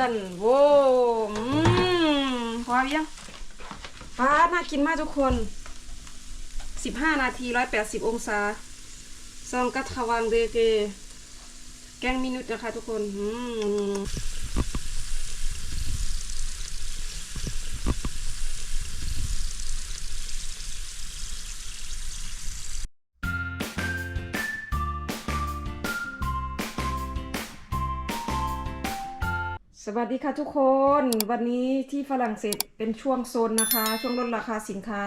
กันโว้อืมพอยังป้าน่ากินมากทุกคน15นาที180องศาซองกัตขวังเดเกแกงมินุตนะคะทุกคนอืม สวัสดีค่ะทุกคนวันนี้ที่ฝรั่งเศสเป็นช่วงโซนนะคะ ช่วงลดราคาสินค้า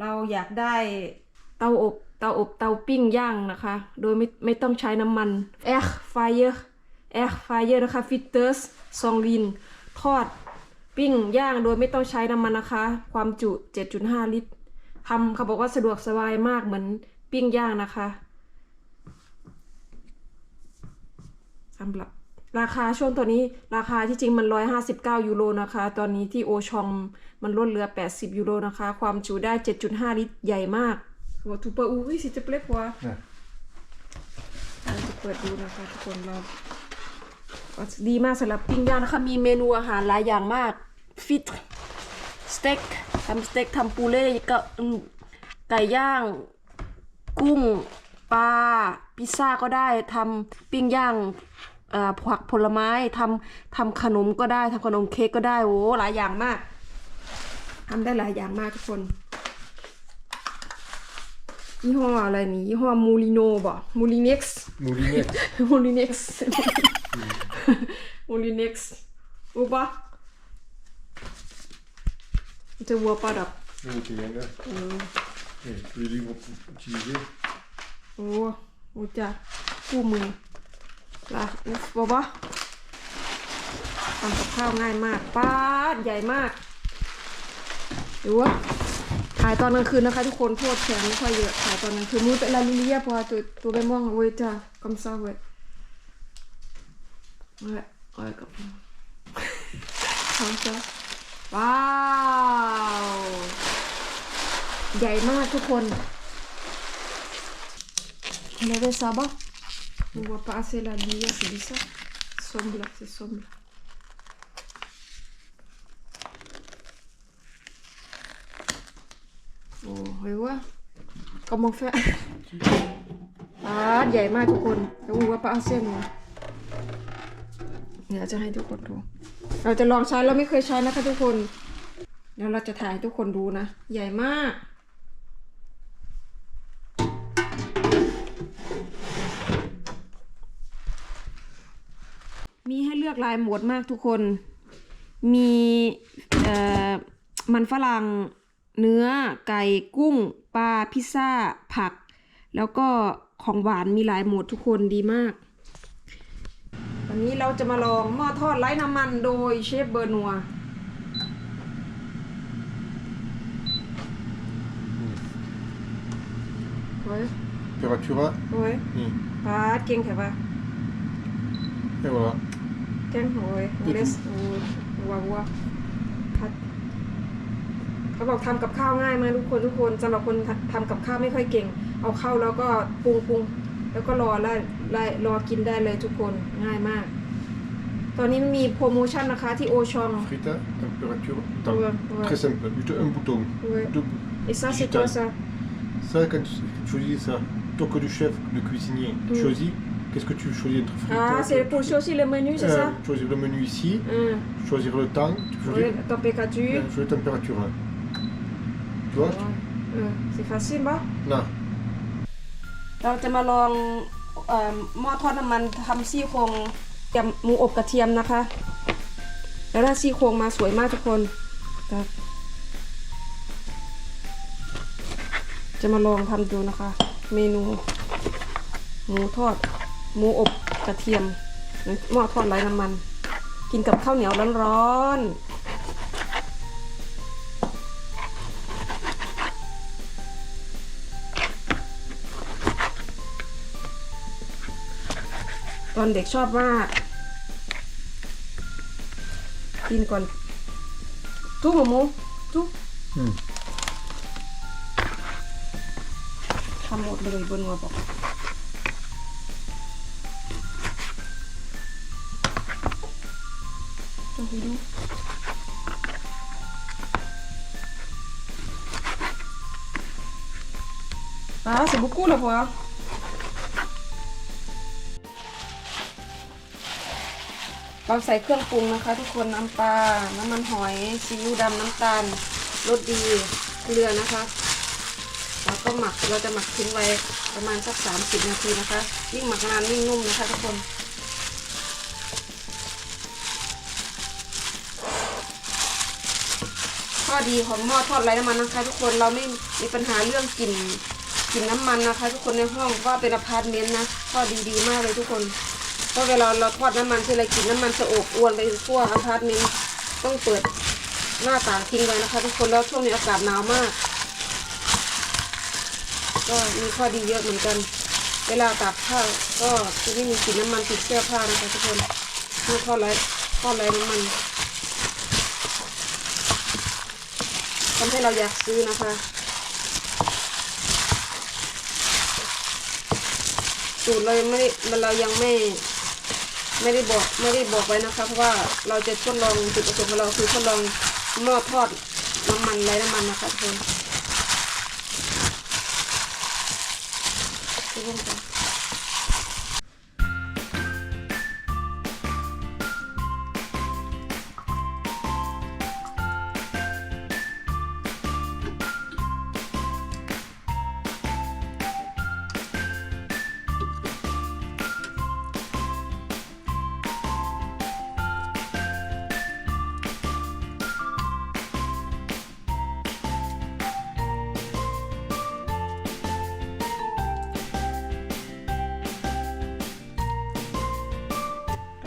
เราอยากได้เตาอบเตาอบเตาปิ้งย่างนะคะ โดยไม่ไม่ต้องใช้น้ำมัน Air Fryer Air Fryer นะคะฟิตเตอร์สซองลินทอดปิ้งย่างโดยไม่ต้องใช้น้ำมันนะคะ ความจุ 7.5 ลิตรทำเขาบอกว่าสะดวกสบายมากเหมือนปิ้งย่างนะคะสำหรับ ราคาช่วงตัวนี้ราคาที่จริงมัน 159 ยูโรนะคะ ตอนนี้ที่โอชองมันลดเหลือ 80 ยูโรนะคะ ความจุได้ 7.5 ลิตรใหญ่มากหัวทูเปอร์อุ้ยสิจะเปล็กหัว Ja. เราจะเปิดดูนะคะทุกคนเราก็ดีมากสำหรับปิ้งย่างนะคะ มีเมนูอาหารหลายอย่างมาก ฟิตสเต็กทำสเต็กทำปูเล่ก็อืมไก่ย่าง กุ้งปลาพิซซ่าก็ได้ทำปิ้งย่างเอ่อ ผักผลไม้ทำทำขนมก็ได้ทำขนมเค้กก็ได้โอ้หลายอย่างมากทำได้หลายอย่างมากทุกคนยี่ห้ออะไรนี่ยี่ห้อมูลิโนบ่มูลิเน็กซ์ Moulinex. Molinex. Molinex. Ou pas Je te vois pas là. Oui, c'est bien là. Et tous les livres pour utiliser. โอ้โอ้จ้ะคู่มือ ล่ะอุ๊บบ่บ่ทำกับข้าวง่ายมากป้าดใหญ่มากดูว่าถ่ายตอนกลางคืนนะคะ ทุกคนโทษแขนไม่ค่อยเยอะถ่ายตอนกลางคืนมูเป็นลาลิเลียพอตัวตัวไปม่วงเว้ยจ้ะกำซ่าเว้ยเว้ยเว้ยกับกำซ่าว้าว ใหญ่มากทุกคน On avait ça bas. On voit pas assez la lumière, c'est bizarre. Sombre là, c'est sombre. Oh, et ouais. Comment faire อ่าใหญ่มากทุกคนแต่ว่าปลาเส้นเนี่ยเดี๋ยวจะให้ทุกคนดู เราจะลองใช้เราไม่เคยใช้นะคะทุกคน เดี๋ยวเราจะถ่ายให้ทุกคนดูนะ ใหญ่มาก อกหลายโหมดมากทุกคน มีเอ่อมันฝรั่งเนื้อไก่กุ้งปลาพิซซ่า ผัก แล้วก็ของหวานมีหลายโหมดทุกคนดีมาก วันนี้เราจะมาลองหม้อทอดไร้น้ำมันโดยเชฟเบอร์นัวโอ้ย Température โอ้ย 1. ปลาเก่งแถวะ Et voilà. แกงโอ้ยเลสโอ้ยวัววัวพัดเขาบอกทำกับข้าวง่ายมากทุกคนทุกคนสำหรับคนทำกับข้าวไม่ค่อยเก่ง เอาเข้าแล้วก็ปรุงปรุงแล้วก็รอไล่ไล่รอกินได้เลยทุกคนง่ายมาก ตอนนี้มันมีโปรโมชั่นนะคะที่โอชอง Frita, température. Ouais, Attends, ouais. Très simple. Juste un bouton. Ouais. Deux- Et ça c'est digital. quoi ça Ça, quand tu tu choisis ça, toi que du chef, le cuisinier, tu Mm. choisis. Qu'est-ce que tu choisis entre frites Ah c'est pour choisir le menu c'est ça Choisir le menu ici, อืม choisir le temps, tu peux Oui, choisir la température euh, choisir la température. là. Tu vois tu- เออ c'est facile ปะ Non. เราจะมาลองเออหม้อทอดน้ำมันทำซี่โครงยำหมูอบกระเทียมนะคะ แล้วได้ซี่โครงมาสวยมากทุกคนครับจะมาลองทำดูนะคะ เมนูหมูทอด หมูอบกระเทียมหม้อทอดไร้น้ำมัน กินกับข้าวเหนียวร้อนๆตอนเด็กชอบมาก กินก่อนทุกหมูหมูทุก Mm. ทำหมดเลยบนหัวบอก ลองไปดูป้า c'est beaucoup là voir เราใส่เครื่องปรุงนะคะ ทุกคนน้ำปลา น้ำมันหอยซีอิ๊วดำน้ำตาลรสดีเกลือนะคะแล้วก็หมักเราจะหมักทิ้งไว้ประมาณสัก 30 นาทีนะคะ ยิ่งหมักนานยิ่งนุ่มนะคะทุกคน ข้อดีของหม้อทอดไร้น้ำมันนะคะ ทุกคนเราไม่มีปัญหาเรื่องกลิ่นกลิ่นน้ำมันนะคะ ทุกคนในห้องว่าเป็นอพาร์ตเมนต์นะข้อดีดีมากเลยทุกคนเพราะเวลาเราทอดน้ำมันทีไรกลิ่นน้ำมันจะโอบอวนไปทั่วอพาร์ตเมนต์ต้องเปิดหน้าต่างทิ้งไว้นะคะ ทุกคนแล้วช่วงนี้อากาศหนาวมาก ก็มีข้อดีเยอะเหมือนกัน เวลาตากผ้าก็จะไม่มีกลิ่นน้ำมันติดเสื้อผ้านะคะทุกคนเมื่อทอดไร้ทอดไร้น้ำมัน ทำให้เราอยากซื้อนะคะ สูตรเรายังไม่ได้เรายังไม่ไม่ได้บอกไม่ได้บอกไว้นะคะเพราะว่าเราจะทดลองจุดประสงค์ของเราคือทดลองหม้อทอดน้ำมันไร้น้ำมันนะคะทุกคนทุกคนค่ะ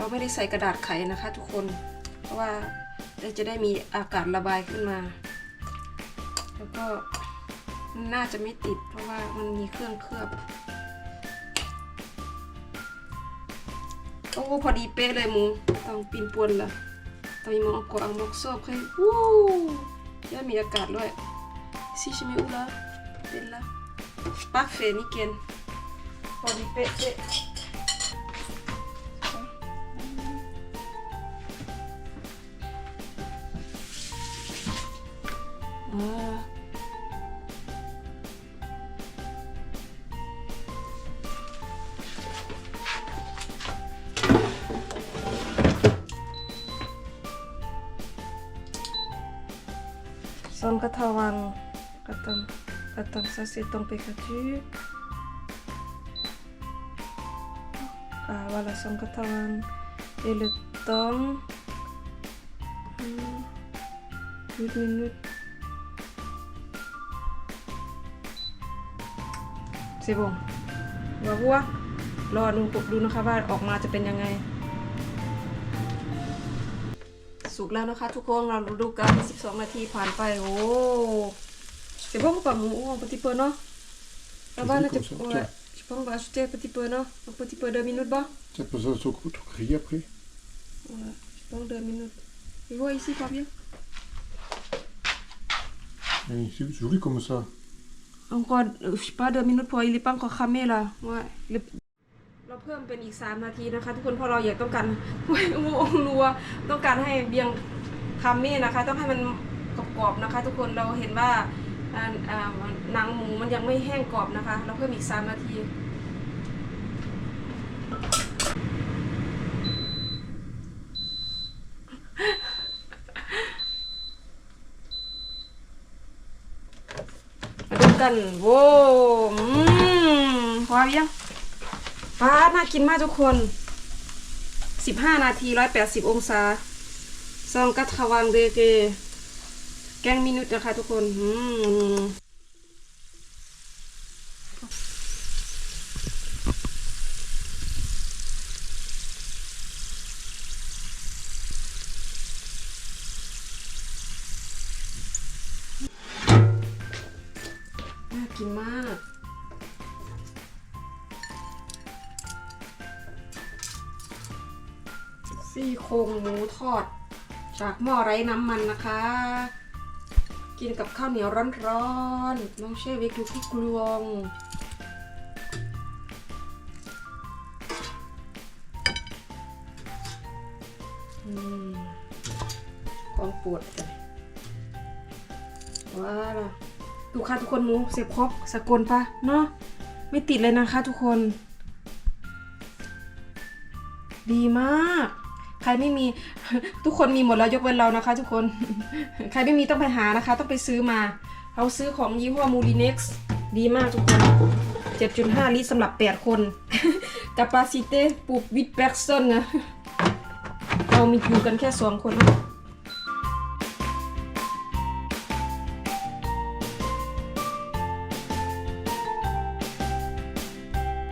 เราไม่ได้ใส่กระดาษไขนะคะทุกคน เพราะว่าจะได้มีอากาศระบายขึ้นมา แล้วก็น่าจะไม่ติด เพราะว่ามันมีเครื่องเคลือบ โอ้พอดีเป๊ะเลยมูต้องปีนปวนละตองมีหมอกกอังมอกซอบให้วู้ยังมีอากาศด้วยซีชิมิอุละเป็นละปักเฟนี่เกนพอดีเป๊ะ Ah. Son katawan katang katang sa sitong Pikachu. Ah, wala son katawan ilutong. Hmm. Good minute. Minute. สิบงหัวหัวรอดูดูนะคะว่าออกมาจะเป็นยังไง สุกแล้วนะคะ ทุกคนเราดูกัน 12 นาทีผ่านไป โอ้ c'est bon ou pas mon un petit peu non là bas là tu comme ça, ouais tiens. je pense qu'on va ajouter un petit peu non un petit peu deux minutes bas Ça peut ça tout, tout griller après. ouais je pense deux minutes tu vois ici pas bien Et C'est joli comme ça. Encore euh, je sais pas deux minutes pour il est pas encore cramé là ouais Le- เราเพิ่มเป็นอีกสามนาทีนะคะ ทุกคนเพราะเราอยากต้องการวงรัวต้องการให้เบียงคาเม่นะคะ ต้องให้มันกรอบๆนะคะ ทุกคนเราเห็นว่าอ่าอ่าหนังหมูมันยังไม่แห้งกรอบนะคะ เราเพิ่มอีกสามนาที กัน โว้อืมพอยังป้าน่ากินมากทุกคน15นาที180องศาซองกัตคาวังเดเก แกงมินุตนะคะทุกคนอืม ซี่โครงหมูทอด จากหม้อไร้น้ำมันนะคะ กินกับข้าวเหนียวร้อนๆน้องเชฟวิกดูพี่กลวงอืมของปวดจ้ะว้าล่ะดูค่ะทุกคนหมูเสียบครบสกลปะเนาะไม่ติดเลยนะคะทุกคน ดีมาก ใครไม่มีทุกคนมีหมดแล้วยกเว้นเรานะคะ ทุกคน ใครไม่มีต้องไปหานะคะ ต้องไปซื้อมาเราซื้อของยี่ห้อมูลิเน็กซ์ดีมากทุกคน7.5 ลิตรสำหรับ 8 คน capacité pour 8 personnes นะ เรามีอยู่กันแค่ 2 คนนะ